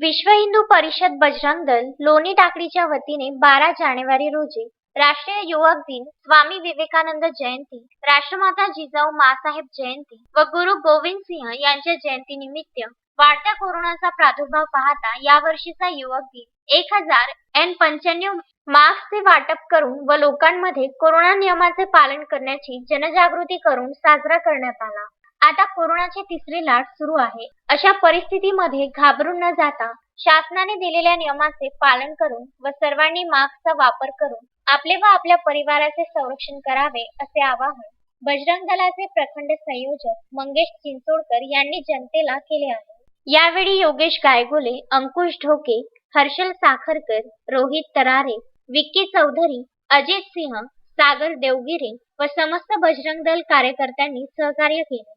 विश्व हिंदू परिषद बजरंग दल लोणी टाकडीच्या वतीने बारा जानेवारी रोजी राष्ट्रीय युवक दिन स्वामी विवेकानंद जयंती राष्ट्रमाता जिजाऊ मासाहेब जयंती व गुरु गोविंद सिंह यांच्या जयंतीनिमित्त वाढत्या कोरोनाचा प्रादुर्भाव पाहता यावर्षीचा युवक दिन एक हजार एन पंच्याण्णव मास्कचे वाटप करून व लोकांमध्ये कोरोना नियमाचे पालन करण्याची जनजागृती करून साजरा करण्यात आला. आता कोरोनाची तिसरी लाट सुरू आहे. अशा परिस्थितीमध्ये घाबरून न जाता शासनाने दिलेल्या नियमाचे पालन करून व सर्वांनी मास्कचा वापर करून आपले व आपल्या परिवाराचे संरक्षण करावे असे आवाहन बजरंग दलाचे प्रखंड संयोजक मंगेश चिंचोडकर यांनी जनतेला केले आहे. यावेळी योगेश गायगोले अंकुश ढोके हर्षल साखरकर रोहित तरारे विक्की चौधरी अजित सिंह सागर देवगिरे व समस्त बजरंग दल कार्यकर्त्यांनी सहकार्य केले.